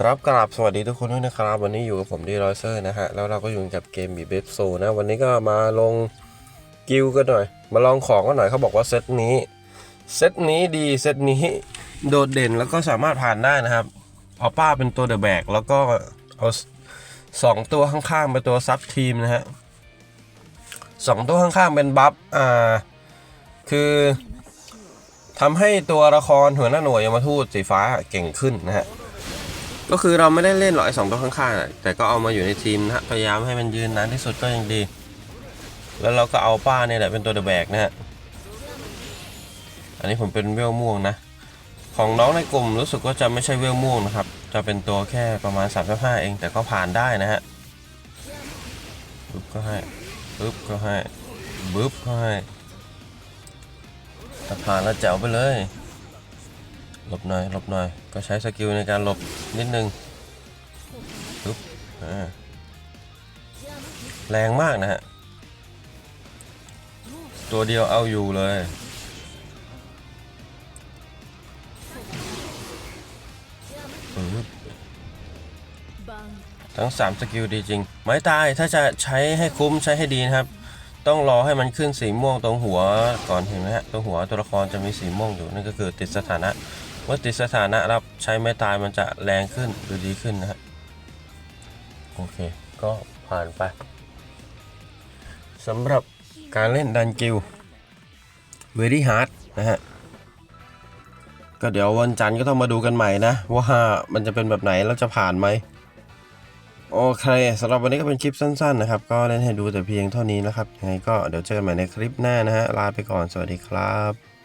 ครับกราบสวัสดีทุกคนด้วยนะครับ วันนี้อยู่กับผมดีรอยเซอร์นะฮะ แล้วเราก็อยู่กับเกมบีเบฟโซนะ วันนี้ก็มาลงกิลกันหน่อย มาลองของกันหน่อยเขาบอกว่าเซตนี้ เซตนี้ดีเซตนี้โดดเด่นแล้วก็สามารถผ่านได้นะครับเอาป้าเป็นตัวเดอะแบกแล้วก็เอาสองตัวข้างๆเป็นตัวซับทีมนะฮะสองตัวข้างๆเป็นบัฟอ่าคือทำให้ตัวละครหัวหน้าหน่วยยมทูตสีฟ้าเก่งขึ้นนะฮะ ก็คือเราไม่ได้เล่นหรอกไอ้สองตัวข้างๆแต่ก็เอามาอยู่ในทีมนะพยายามให้มันยืนนานที่สุดก็ยังดี แล้วเราก็เอาป้าเนี่ยแหละเป็นตัวเดอะแบกนะฮะอันนี้ผมเป็นเวลม่วงนะ ของน้องในกลุ่มรู้สึกว่าจะไม่ใช่เวลม่วงนะครับ จะเป็นตัวแค่ประมาณ3 5เอง แต่ก็ผ่านได้นะฮะปึ๊บก็ให้ปึ๊บก็ให้ปึ๊บก็ให้ถ้าผ่านแล้วแจ๋วไปเลย หลบหน่อยหลบหน่อย ก็ใช้สกิลในการหลบนิดนึงปึ๊บอ่าแรงมากนะฮะ ตัวเดียวเอาอยู่เลยปึ๊บทั้ง 3 สกิลดีจริง ไม้ตายถ้าจะใช้ให้คุ้มใช้ให้ดีนะครับ ต้องรอให้มันขึ้นสีม่วงตรงหัวก่อนเห็นไหมฮะตรงหัวตัวละครจะมีสีม่วงอยู่นั่นก็คือติดสถานะ เมื่อติดสถานะรับใช้ไม้ตายมันจะแรงขึ้นหรือดีขึ้นนะฮะโอเค ก็ผ่านไปสำหรับการเล่นดันกิลเวรี่ฮาร์ดนะฮะ ก็เดี๋ยววันจันทร์ก็ต้องมาดูกันใหม่นะ ว่ามันจะเป็นแบบไหนแล้วจะผ่านไหมโอเคสำหรับวันนี้ก็เป็นคลิปสั้นๆนะครับ ก็เล่นให้ดูแต่เพียงเท่านี้นะครับยังไงก็เดี๋ยวเจอกันใหม่ในคลิปหน้านะฮะลาไปก่อนสวัสดีครับ